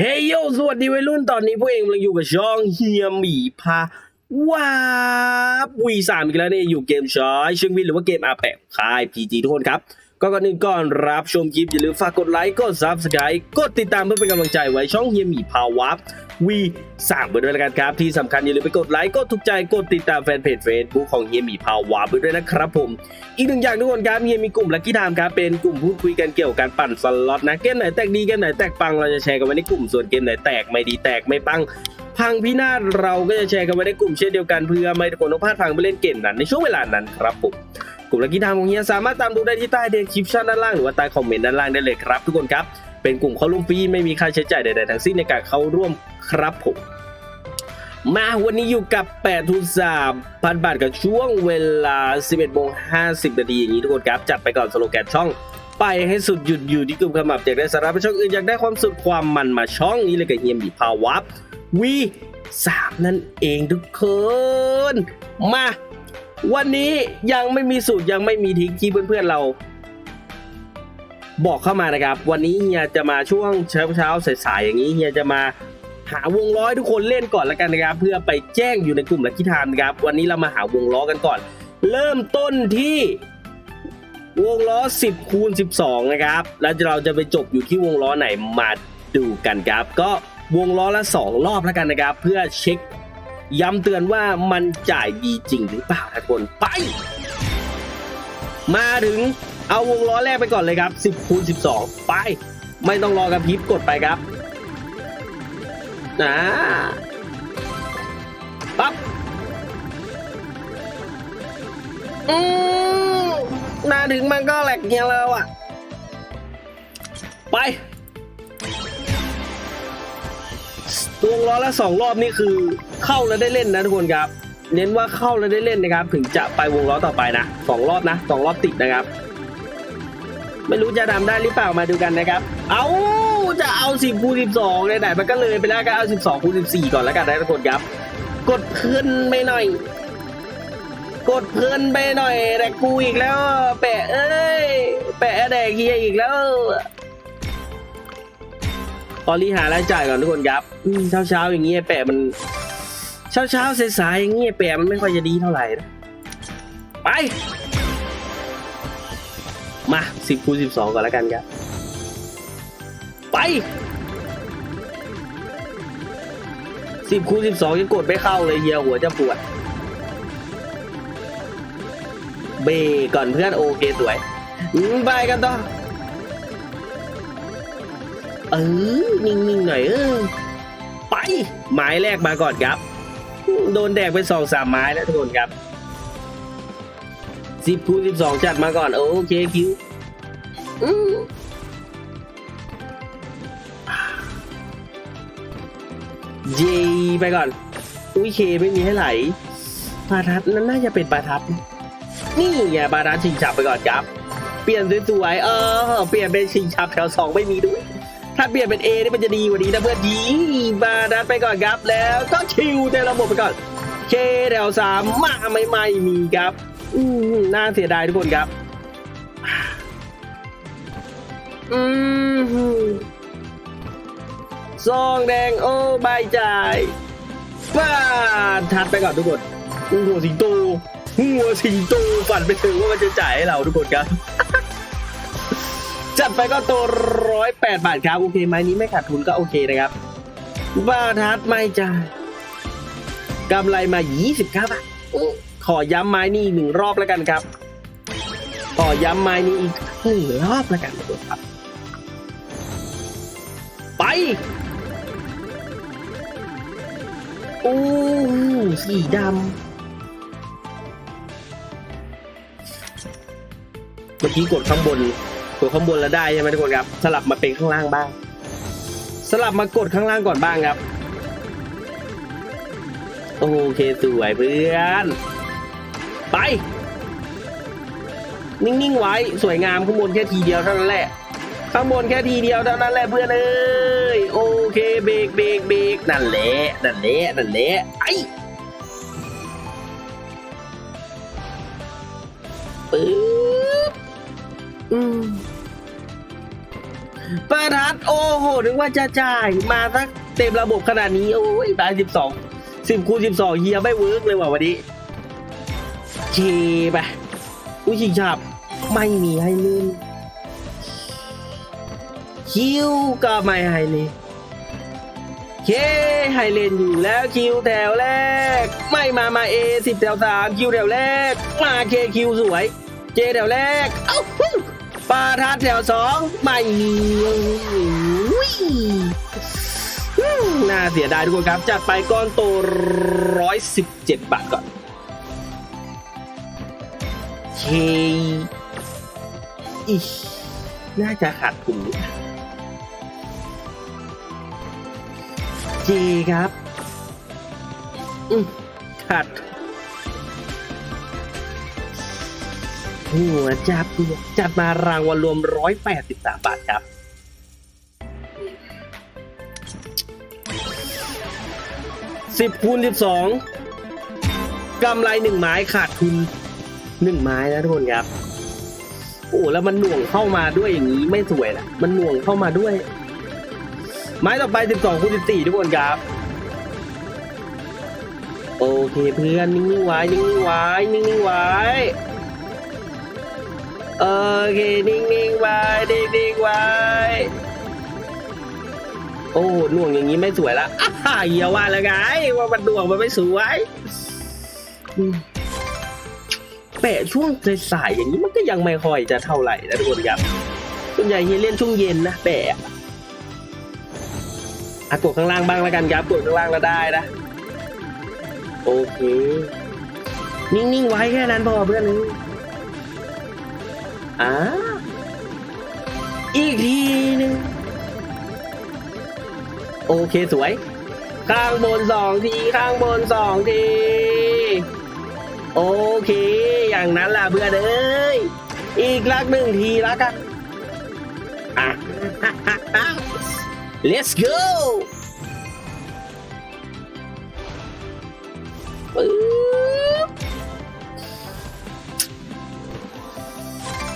เฮ้ยโยสวัสดีวัยรุ่นตอนนี้พวกเองกำลังอยู่กับช่องเฮียหมีพาว้าบวีสามอีกแล้วเนี่ยอยู่เกมช้อยเชิงวินหรือว่าเกมอาแปะคายพีจีทุกคนครับ ก็ก่อนอื่นก่อนรับชมคลิปอย่าลืมฝากกดไลค์กดซับสไครต์กดติดตามเพื่อเป็นกำลังใจไว้ช่องเฮียหมีพาวับวีสามไปด้วยแล้วกันครับ ที่สำคัญอย่าลืมไปกดไลค์กดถูกใจกดติดตามแฟนเพจเฟซบุ๊กของเฮียหมีพาวับไปด้วยนะครับผม อีกหนึ่งอย่างทุกคนครับเฮียมีกลุ่มลักกี้ไทม์ครับเป็นกลุ่มพูดคุยกันเกี่ยวกับการปั่นสล็อตนะเกมไหนแตกดีเกมไหนแตกปังเราจะแชร์กันไว้ในกลุ่มส่วนเกมไหนแตกไม่ดีแตกไม่ปังพังพินาศเราก็จะแชร์กันไว้ในกลุ่มเช่นเดียวกันเพื่อไม่ให้คนต้องพลาดพังไปเล่นเกมนั้นในช่วงเวลานั้นครับผม ลุ่มลักกี้ไทม์ของเฮียสามารถตามดูได้ที่ใต้เดสคริปชันด้านล่างหรือว่าใต้คอมเมนต์ด้านล่างได้เลยครับ ทุกคนครับเป็นกลุ่มเข้าร่วมฟรีไม่มีค่าใช้จ่ายใดๆทั้งสิ้นในการเข้าร่วมครับผมมาวันนี้อยู่กับ8ทุนสามพันบาทกับช่วงเวลา 11โมง50นาทีอย่างนี้ทุกคนครับ จัดไปก่อนสโลแกนช่อง ไปให้สุดหยุดอยู่ที่กลุ่มขมับอยากได้สาระไปช่องอื่นอยากได้ความสุขความมันมาช่องนี้เลยกับเฮียมบีพาวับวีสามนั่นเองทุกคน มา วันนี้ยังไม่มีสูตรยังไม่มีทิกที่เพื่อนๆเรา บอกเข้ามานะครับ วันนี้เฮียจะมาช่วงเช้าเช้าๆสายๆอย่างนี้เฮียจะมาหาวงล้อทุกคนเล่นก่อนแล้วกันนะครับ เพื่อไปแจ้งอยู่ในกลุ่มลักกี้ไทม์นะครับ วันนี้เรามาหาวงล้อกันก่อน เริ่มต้นที่วงล้อ 10คูณ12 นะครับ แล้วเราจะไปจบอยู่ที่วงล้อไหนมาดูกันครับ ก็วงล้อละ 2 รอบแล้วกันนะครับ เพื่อเช็ค ย้ำเตือนว่ามันจ่ายดีจริงหรือเปล่าทุกคนไป มาถึงเอาวงล้อแรกไปก่อนเลยครับ 10คูณ12 ไป ไม่ต้องรอกระพริบกดไปครับนะปั๊บอืมมาถึงมันก็แหลกเงี้ยแล้วอะ ไป ตัวล้อละสองรอบนี่คือเข้าแล้วได้เล่นนะทุกคนครับ เน้นว่าเข้าแล้วได้เล่นนะครับ ถึงจะไปวงล้อต่อไปนะสองรอบนะสองรอบติดนะครับ ไม่รู้จะทำได้หรือเปล่ามาดูกันนะครับ เอาจะเอาสิบคูณสิบสองไหนๆมันก็เลยไปแล้วก็เอาสิบสองคูณสิบสี่ก่อนแล้วกันนะทุกคนครับ กดเพลินไปหน่อย กดเพลินไปหน่อยแต่กูอีกแล้ว แปะเอ้ยแปะแดกเฮียอีกแล้ว ตอนรีหารายจ่ายก่อนทุกคนครับเช้าเช้าๆอย่างเงี้ยแปะมัน เช้าเช้าๆสายๆอย่างเงี้ยแปะมันไม่ค่อยจะดีเท่าไหร่นะไป มาสิบคูณสิบสองก่อนแล้วกันครับ ไปสิบคูณสิบสองยังกดไม่เข้าเลยเฮียหัวจะปวด เบรกก่อนเพื่อนโอเคสวยอืมไปกันต่อ เออ นิ่งๆหน่อยเออไปไม้แรกมาก่อนครับ โดนแดกไปสองสามไม้แล้วทุกคนครับสิบคูณสิบสองจัดมาก่อน โอเคคิวอืมเจไปก่อน อุ้ยเคไม่มีให้ไหลปาทัดนั่นน่าจะเป็นปาทัดนี่ไงปาทัดชิงฉับไปก่อนครับ เปลี่ยนสวยๆเออ เปลี่ยนเป็นชิงฉับแถวสองไม่มีด้วย ถ้าเปลี่ยนเป็น A นี่มันจะดีกว่านี้นะเพื่อนดีปลาทัดไปก่อนครับแล้วก็ชิวในระบบไปก่อนเคแถวสามมาไม่ไม่มีครับ อืมน่าเสียดายทุกคนครับ อืมซองแดงโอ้ใบจ่ายป้าทัดไปก่อนทุกคนหัวสิงโตหัวสิงโตฝันไปถึงว่ามันจะจ่ายให้เราทุกคนครับ จัดไปก็ตัวร้อยแปดบาทครับโอเคไม้นี้ไม่ขาดทุนก็โอเคนะครับบาทัดไม่จ่ายกำไรมา 29บาทขอย้ำไม้นี้อีกหนึ่งรอบแล้วกันครับ ขอย้ำไม้นี้อีกหนึ่งรอบแล้วกันทุกคนครับ ไปโอ้สีดำเมื่อกี้กดข้างบน กดข้างบนแล้วได้ใช่ไหมทุกคนครับ สลับมาเป็นข้างล่างบ้าง สลับมากดข้างล่างก่อนบ้างครับ โอเคสวยเพื่อน ไป นิ่งๆไว้สวยงามข้างบนแค่ทีเดียวเท่านั้นแหละ ข้างบนแค่ทีเดียวเท่านั้นแหละเพื่อนเอ้ยโอเคเบรกเบรกเบรกนั่นแหละนั่นแหละนั่นแหละไอ อืมประทัดโอ้โหนึกว่าจะจ่าย มาสักเต็มระบบขนาดนี้ โอ้ยตายสิบสองสิบคูณสิบสองเฮียไม่เวิร์กเลยว่ะวันนี้เคไปอุ้ยชิงฉับไม่มีให้เล่นคิวก็ไม่ให้เล่นเคให้เล่นอยู่แล้วคิวแถวแรก ไม่มามาเอสิบแถวสามคิวแถวแรก มาเคคิวสวย เจแถวแรกเอ้า มาทัดแถวสองไม่มีน่าเสียดายทุกคนครับ จัดไปก้อนโตร้อยสิบเจ็ดบาทก่อนเคอีน่าจะขาดทุนเจครับ อืมขาด หัวจับจัดมารางวัลรวม 183 บาทครับ สิบคูณสิบสองกำไรหนึ่งไม้ขาดทุนหนึ่งไม้นะทุกคนครับ โอ้แล้วมันหน่วงเข้ามาด้วยอย่างนี้ไม่สวยนะมันหน่วงเข้ามาด้วย ไม้ต่อไปสิบสองคูณสิบสี่ทุกคนครับโอเคเพื่อนนิ่งๆไว้นิ่งๆไว้นิ่งๆไว้ โอเค นิ่งๆไว้นิ่งๆไว้โอ้หน่วงอย่างนี้ไม่สวยละอ่าเหี้ยว่าแล้วไงว่ามันหน่วงมันไม่สวยแปะช่วงสายๆอย่างนี้มันก็ยังไม่ค่อยจะเท่าไหร่นะทุกคนครับส่วนใหญ่เฮียเล่นช่วงเย็นนะแปะอะกดข้างล่างบ้างแล้วกันครับกดข้างล่างแล้วได้นะโอเค นิ่งๆไว้แค่นั้นพอเพื่อนนึง อ่าอีกทีหนึงโอเคสวย ข้างบนสองที ข้างบนสองที โอเค อย่างนั้นล่ะเพื่อเอ้ยอีกลักหนึ่งทีล้วกันอะ let's go ปึ๊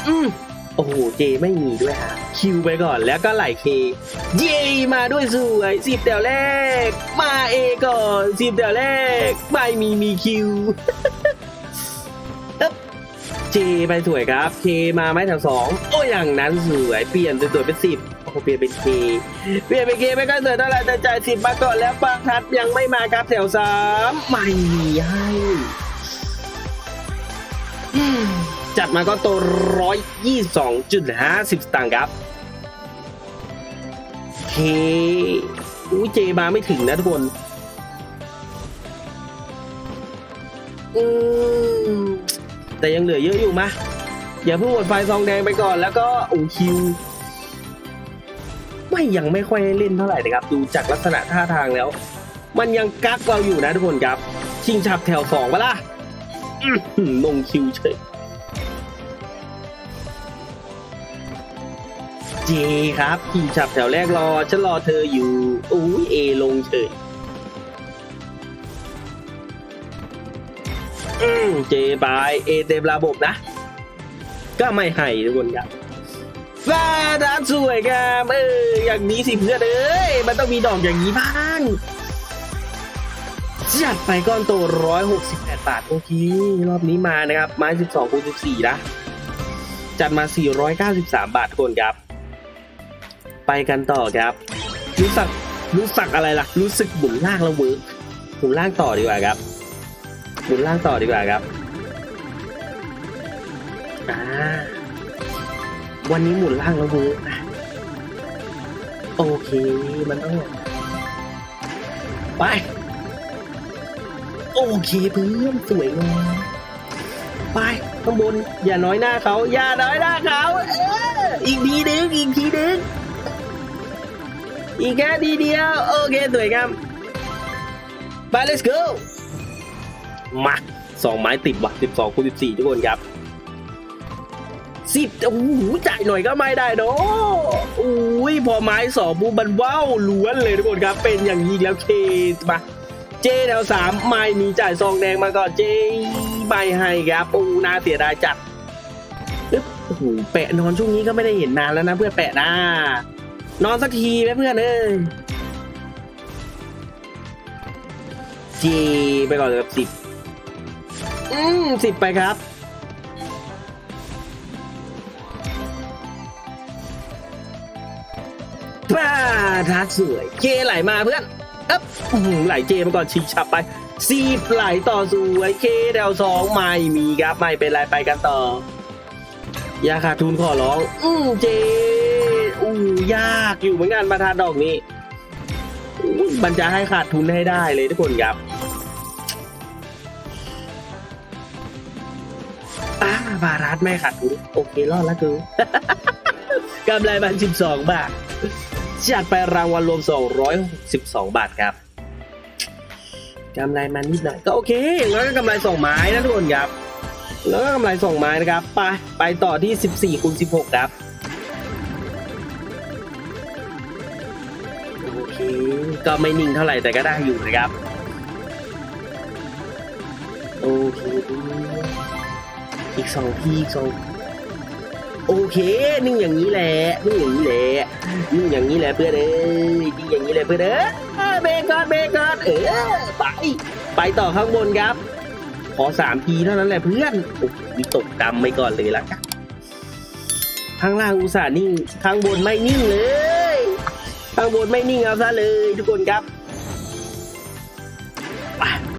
อืมโอ้โห เจไม่มีด้วยฮะ คิวไปก่อนแล้วก็ไหลเค เยมาด้วยสวยสิบแถวแรก มาเอก่อนสิบแถวแรก ไม่มีมีคิวเจไปสวยครับ เคมาไหมแถวสองโอ้อย่างนั้นสวยเปลี่ยนสวยๆเป็นสิบโอ้เปลี่ยนเป็นเคเปลี่ยนเป็นเคไม่ค่อยสวยเท่าไหร่แต่จ่ายสิบมาก่อนแล้วบางทัดยังไม่มาครับแถวสามไม่มีให้ จัดมาก็ตัวร้อยยี่สตางค์ครับเฮ้อุ้ยเจมาไม่ถึงนะทุกคน อืม แต่ยังเหลือเยอะอยู่มะ อย่าเพิ่งหมดไฟซองแดงไปก่อนแล้วก็อูคิว ไม่ยังไม่ค่อยเล่นเท่าไหร่นะครับ ดูจากลักษณะท่าทางแล้ว มันยังกักเราอยู่นะทุกคนครับ ชิงฉับแถวสองปะล่ะอื้อหือลงคิวเฉย เจครับขี่ฉับแถวแรกรอฉันรอเธออยู่อุ้ยเอลงเฉยอืมเจบายเอเต็มระบบนะ ก็ไม่ให้ทุกคนครับฟาดานสวยงามเอออย่างนี้สิเพื่อนเอ้ยมันต้องมีดอกอย่างนี้บ้างจัดไปก้อนโตร้อยหกสิบแปดบาทโอเครอบนี้มานะครับ ไม้สิบสองคูณสิบสี่นะ จัดมาสี่ร้อยเก้าสิบสามบาททุกคนครับ ไปกันต่อครับ รู้สึกรู้สึกอะไรล่ะ รู้สึกหมุนล่างแล้วเวิร์กหมุนล่างต่อดีกว่าครับหมุนล่างต่อดีกว่าครับอ่าวันนี้หมุนล่างแล้วเวิร์กนะโอเคมันต้องอย่างนั้นไปโอเคเพื่อนสวยงามไปข้างบนอย่าน้อยหน้าเขาอย่าน้อยหน้าเขาเอออีกทีนึงอีกทีนึง อีกแค่ทีเดียว โอเคสวยงามไป let's go มาสองไม้ติดว่ะสิบสองคูณสิบสี่ทุกคนครับสิบโอ้โหจ่ายหน่อยก็ไม่ได้เนาะอุ้ยพอไม้สองปุ๊บมันว้าวล้วนเลยทุกคนครับ เป็นอย่างนี้แล้วเคมาเจแถวสามไม่มีจ่ายซองแดงมาก่อนเจไม่ให้ครับโอ้น่าเสียดายจัดอึ๊บโอ้โหแปะนอนช่วงนี้ก็ไม่ได้เห็นนานแล้วนะเพื่อนแปะนะ นอนสักทีไหมเพื่อนเอ้ยจีไปก่อนเลยครับสิบอืมสิบไปครับ ป้าทัดสวย เจไหลมาเพื่อนเอ๊บอื้อหือไหลเจมาก่อนชิงฉับไปซีบไหลต่อสวยเคแถวสองไม่มีครับไม่เป็นไรไปกันต่ออย่าขาดทุนขอร้อง อืมเจ อู้ยากอยู่เหมือนกันมาทานดอกนี้มันจะให้ขาดทุนให้ได้เลยทุกคนครับอ่าบารัสไม่ขาดทุนโอเครอดแล้วกูกำไรมัน12บสองบาทจัดไปรางวัลรวม262บาทครับกำไรมันนิดหน่อยก็โอเคอย่างน้อยก็กำไรสองไม้นะทุกคนครับ แล้วก็กำไรสองไม้นะครับ ไปไปต่อที่ 14คูณ16 ครับ ก็ไม่นิ่งเท่าไหร่แต่ก็ได้อยู่นะครับ โอเค อีกสองทีอีกสองโอเค นิ่งอย่างนี้แหละ นิ่งอย่างนี้แหละ นิ่งอย่างนี้แหละเพื่อนเอ้ยนิ่งอย่างนี้แหละเพื่อนเอ้ยเบรกก่อนเบรกก่อนเออไป ไปต่อข้างบนครับ ขอสามทีเท่านั้นแหละเพื่อนโอ้มีตกกรรมไปก่อนเลยละกันข้างล่างอุตส่าห์นิ่ง ข้างบนไม่นิ่งเลย ข้างบนไม่นิ่งเอาซะเลยทุกคนครับ